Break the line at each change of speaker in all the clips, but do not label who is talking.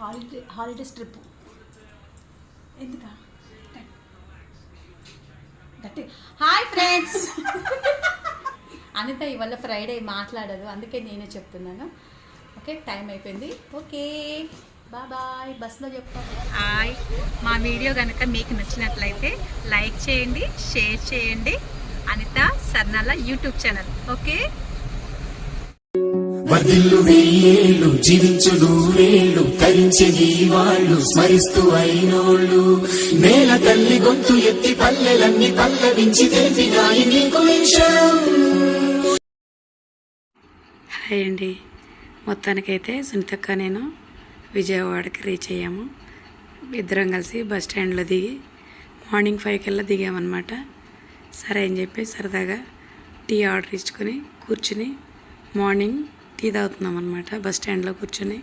Holiday holidays trip ఎందుకా? గట్టి hi friends. Anitha ఇవాళ ఫ్రైడే మాట్లాడదు అందుకే నేనే చెప్తున్నాను. ఓకే టైం అయిపోయింది. ఓకే బాబాయ్ బాయ్ బస్లో చెప్తాను హాయ్. మా వీడియో కనుక మీకు నచ్చినట్లయితే లైక్ చేయండి షేర్ చేయండి. Anitha Sarnala YouTube channel. Okay?
వర్ధిల్లు వెయ్యేళ్ళు జీవించు నూరేళ్ళు తరించెది వాళ్ళు స్మరిస్తూ అయినోళ్ళు. నేల తల్లి గొంతు ఎత్తి పల్లెలన్నీ పల్లవించి తెలిపినాయి నీకు
హాయ్ అండి. మొత్తానికైతే సునీతక్క నేను విజయవాడకి రీచ్ అయ్యాము. ఇద్దరం కలిసి బస్ స్టాండ్లో దిగి మార్నింగ్ ఫైవ్ కల్లా దిగామన్నమాట. సరే అని చెప్పి సరదాగా టీ ఆర్డర్ ఇచ్చుకొని కూర్చుని మార్నింగ్ టీ తాగుతున్నాం అనమాట బస్ స్టాండ్లో కూర్చొని.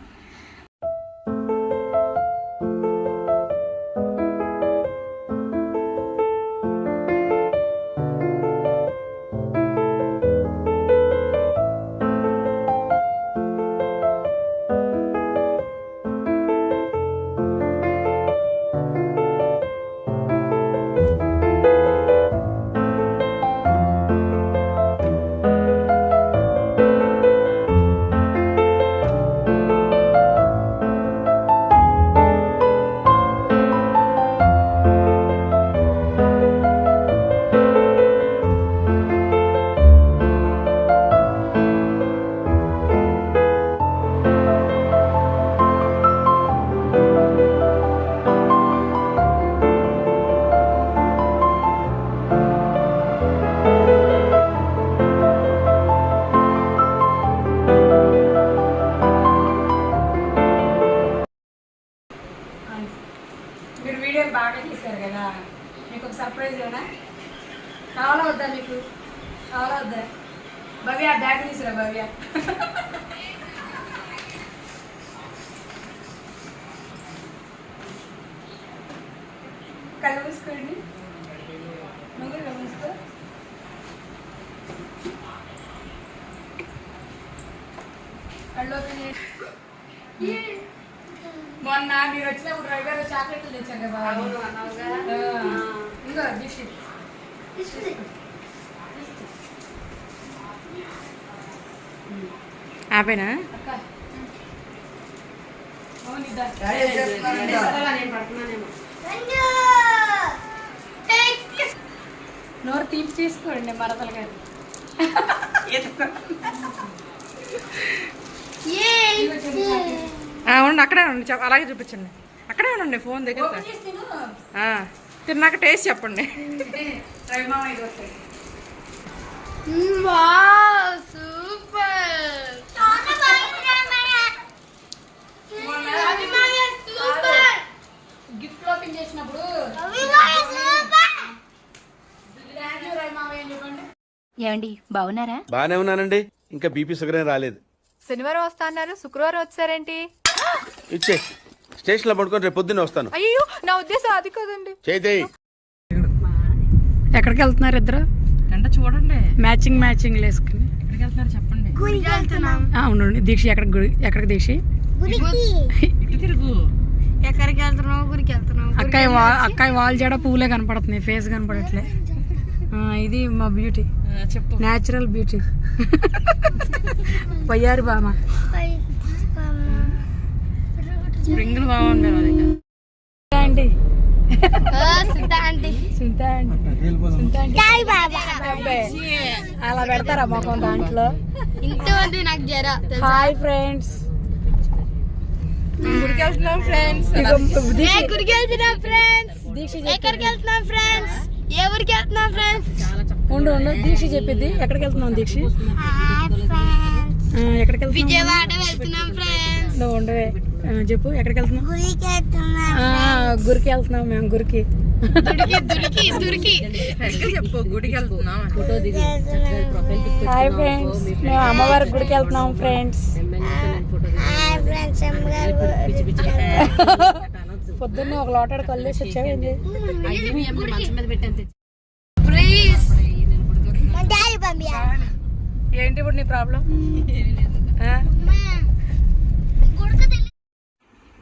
కళ్ళు మూసుకోండి నువ్వు కళ్ళు మూసుకో కళ్ళు ఓపెన్ చేయండి మొన్న మీరు వచ్చినప్పుడు రవి గారు చాక్లెట్లు తెచ్చారు కదా. ఇంకో దిషి
ఆపేనా?
అవును ఇద్దా. నోరు తీపి చేసుకోండి మరదలు గారు.
ఉండండి అక్కడే ఉండండి అలాగే చూపించండి. అక్కడే ఉండండి ఫోన్ దగ్గర. తిన్నాక టేస్ట్ చెప్పండి.
గిఫ్ట్ ఓపెన్ చేసినప్పుడు థ్యాంక్ యూ రవి మామయ్య అని చెప్పండి
ఏమండి? బాగున్నారా?
బానే ఉన్నానండి. ఇంకా బీపీ షుగర్ ఏం రాలేదు.
శనివారం వస్తా అన్నారు శుక్రవారం వచ్చారేంటి?
ఇచ్చే స్టేషన్లో పడుకొని రేపు పొద్దున్నే వస్తాను.
అయ్యో నా ఉద్దేశం అది కదండి.
చేయి
ఎక్కడికి వెళ్తున్నారు ఇద్దరు?
ఎండ చూడండి.
మ్యాచింగ్ మ్యాచింగ్ వేసుకుని
ఎక్కడికి వెళ్తున్నారు చెప్పండి.
ఆ, ఉండండి దీక్ష ఎక్కడికి గుడి ఎక్కడికి దీక్ష?
ఇటు తిరుగు.
ఎక్కడికి వెళ్తున్నావు? గురికి వెళ్తున్నావు?
అక్కాయి వా అక్కాయి వాల్ జడ పువ్వులే కనపడుతున్నాయి. ఫేస్ కనపడట్లే. ఇది మా బ్యూటీ
చెప్పు.
న్యాచురల్ బ్యూటీ వయ్యారు బామ.
రింగులు బాగుంది
అండి అలా పెడతారా మొఖం దాంట్లో?
ఇంటి ఉంది నాకు జర
హాయ్ ఫ్రెండ్స్
గుడికి వెళ్తున్నాం ఫ్రెండ్స్
వెళ్తున్నాం
దీక్ష
ఎక్కడికి వెళ్తున్నాం ఫ్రెండ్స్ ఏ ఊరికి వెళ్తున్నాం ఫ్రెండ్స్
ఉండు ఉండు. దీక్ష చెప్పిద్ది. ఎక్కడికి వెళ్తున్నాం దీక్ష? ఎక్కడికి వెళ్తున్నాం
విజయవాడ వెళ్తున్నాం ఫ్రెండ్స్
ఉండవే చెప్పు ఎక్కడికి వెళ్తున్నాం
గురికి వెళ్తున్నాం
ఆ, గురికి వెళ్తున్నాం మేము గురికి
దురికి దురికి దురికి
చెప్పు గుడికి వెళ్తున్నాం
హాయ్ ఫ్రెండ్స్ మేము అమ్మవారి గుడికి వెళ్తున్నాం ఫ్రెండ్స్ పొద్దున్నే ఒక లోటాడు కల్లేసి వచ్చావేంటి
ప్లీజ్
ఏంటి ఇప్పుడు నీ ప్రాబ్లం?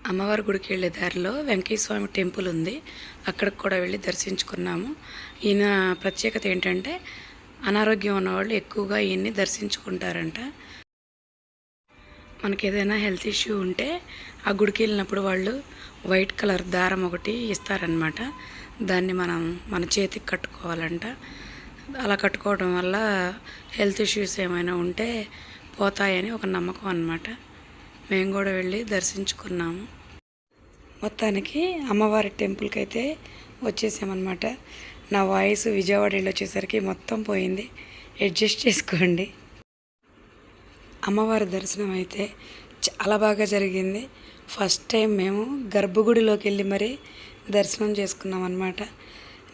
అమ్మవారి గుడికి వెళ్ళే దారిలో వెంకయ్య స్వామి టెంపుల్ ఉంది. అక్కడికి కూడా వెళ్ళి దర్శించుకున్నాము. ఈయన ప్రత్యేకత ఏంటంటే అనారోగ్యం ఉన్నవాళ్ళు ఎక్కువగా ఈయన్ని దర్శించుకుంటారంట. మనకి ఏదైనా హెల్త్ ఇష్యూ ఉంటే ఆ గుడికి వెళ్ళినప్పుడు వాళ్ళు వైట్ కలర్ దారం ఒకటి ఇస్తారనమాట దాన్ని మనం మన చేతికి కట్టుకోవాలంట. అలా కట్టుకోవడం వల్ల హెల్త్ ఇష్యూస్ ఏమైనా ఉంటే పోతాయని ఒక నమ్మకం అనమాట మేము కూడా వెళ్ళి దర్శించుకున్నాము. మొత్తానికి అమ్మవారి టెంపుల్కి అయితే వచ్చేసామన్నమాట. నా వాయిస్ విజయవాడ వెళ్ళి వచ్చేసరికి మొత్తం పోయింది. అడ్జస్ట్ చేసుకోండి. అమ్మవారి దర్శనం అయితే చాలా బాగా జరిగింది. ఫస్ట్ టైం మేము గర్భగుడిలోకి వెళ్ళి మరీ దర్శనం చేసుకున్నాం అనమాట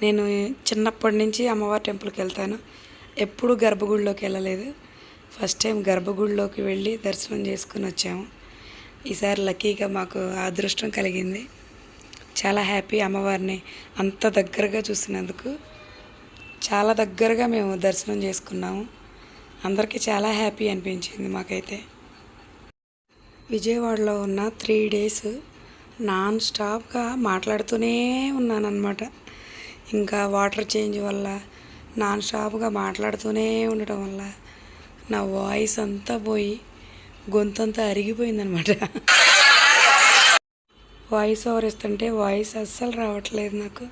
నేను చిన్నప్పటి నుంచి అమ్మవారి టెంపుల్కి వెళ్తాను ఎప్పుడూ గర్భగుడిలోకి వెళ్ళలేదు ఫస్ట్ టైం గర్భగుడిలోకి వెళ్ళి దర్శనం చేసుకుని వచ్చాము. ఈసారి లక్కీగా మాకు అదృష్టం కలిగింది. చాలా హ్యాపీ అమ్మవారిని అంత దగ్గరగా చూసినందుకు. చాలా దగ్గరగా మేము దర్శనం చేసుకున్నాము. అందరికీ చాలా హ్యాపీ అనిపించింది మాకైతే. విజయవాడలో ఉన్న త్రీ డేస్ నాన్ స్టాప్గా మాట్లాడుతూనే ఉన్నానన్నమాట. ఇంకా వాటర్ చేంజ్ వల్ల నాన్ స్టాప్గా మాట్లాడుతూనే ఉండటం వల్ల నా వాయిస్ అంతా పోయి గొంతంతా అరిగిపోయిందనమాట వాయిస్ ఓవర్ ఇస్తుంటే వాయిస్ అస్సలు రావట్లేదు నాకు.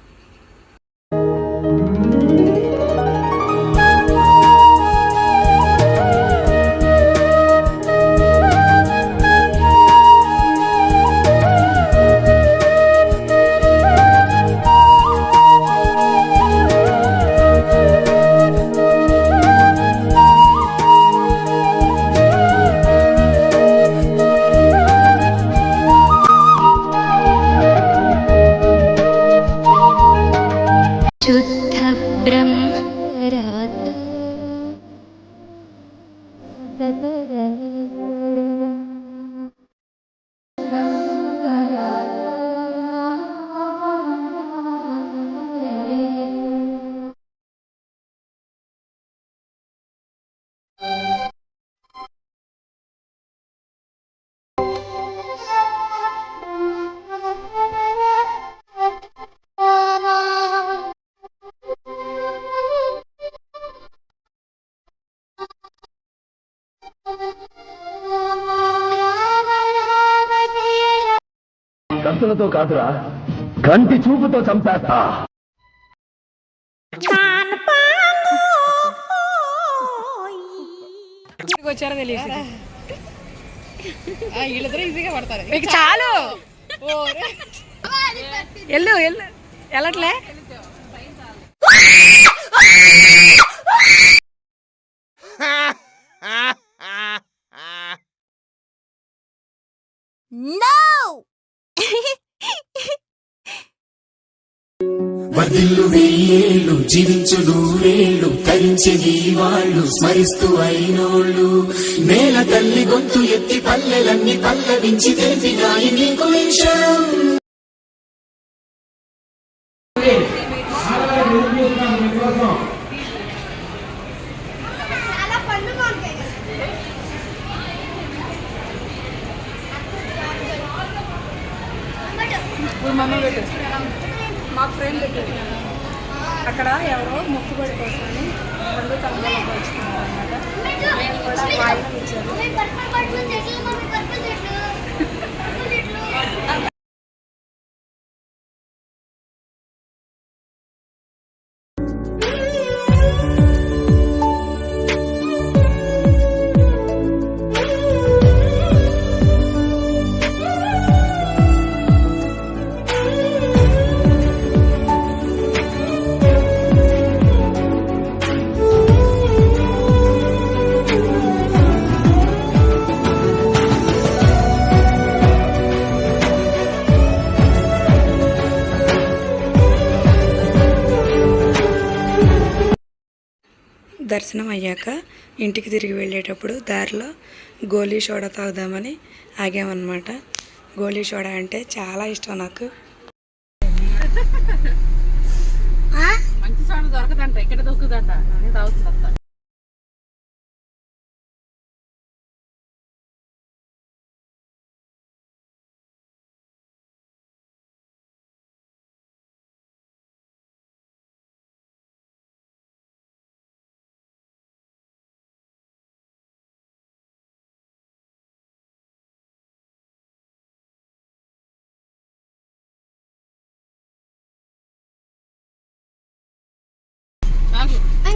కత్తులతో కాదురా కంటి చూపుతో చంపేస్తా.
వచ్చారో తెలియదు
వీళ్ళిద్దరూ ఈజీగా పడతారు.
మీకు చాలు. ఎల్లు ఎల్లు వెళ్ళట్లే.
పదిల్లు వెయ్యేళ్ళు జీవించు నూరేళ్ళు తరించెది వాళ్ళు స్మరిస్తూ అయినోళ్ళు. నేల తల్లి గొంతు ఎత్తి పల్లెలన్నీ పల్లవించి తెలిపినాయి నీకు విషయం.
అక్కడ ఎవరో మొక్కుబడి కోసమని రెండు తలంలో పంచుకున్నారు అనమాట
పర్పల్ పర్పల్ చెట్లు.
దర్శనం అయ్యాక ఇంటికి తిరిగి వెళ్ళేటప్పుడు దారిలో గోలీ సోడా తాగుదామని ఆగామన్నమాట. గోలీ సోడా అంటే చాలా ఇష్టం నాకు.
మంచి సౌండ్ దొరకదంట ఇక్కడ నేను తాగుతుందంట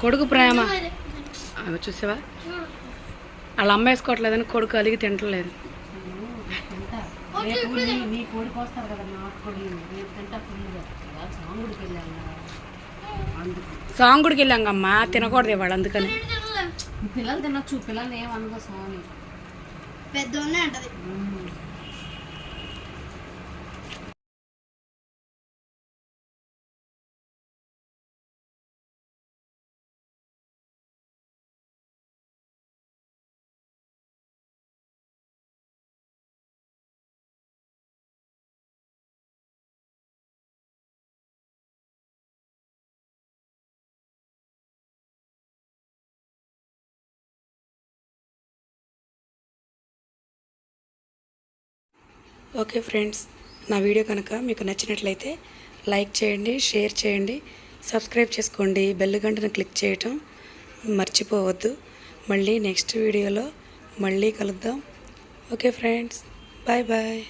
కొడుకు ప్రేమ. అవి చూసావా? వాళ్ళ అమ్మ వేసుకోవట్లేదని కొడుకు అలిగి తింటలేదు.
నీ కోడికి వస్తారు కదా నా కోడి రేపు తింటా ఫుల్గా సాంగుడికి వెళ్ళాను
సాంగ్ గుడికి వెళ్ళాంగమ్మా తినకూడదు ఇవాళ అందుకని.
పిల్లలు తినొచ్చు పిల్లలు ఏమనుకో స్వామి.
పెద్ద
ఓకే ఫ్రెండ్స్ నా వీడియో కనుక మీకు నచ్చినట్లయితే లైక్ చేయండి షేర్ చేయండి సబ్స్క్రైబ్ చేసుకోండి బెల్ గంటను క్లిక్ చేయటం మర్చిపోవద్దు. మళ్ళీ నెక్స్ట్ వీడియోలో మళ్ళీ కలుద్దాం. Okay friends bye bye.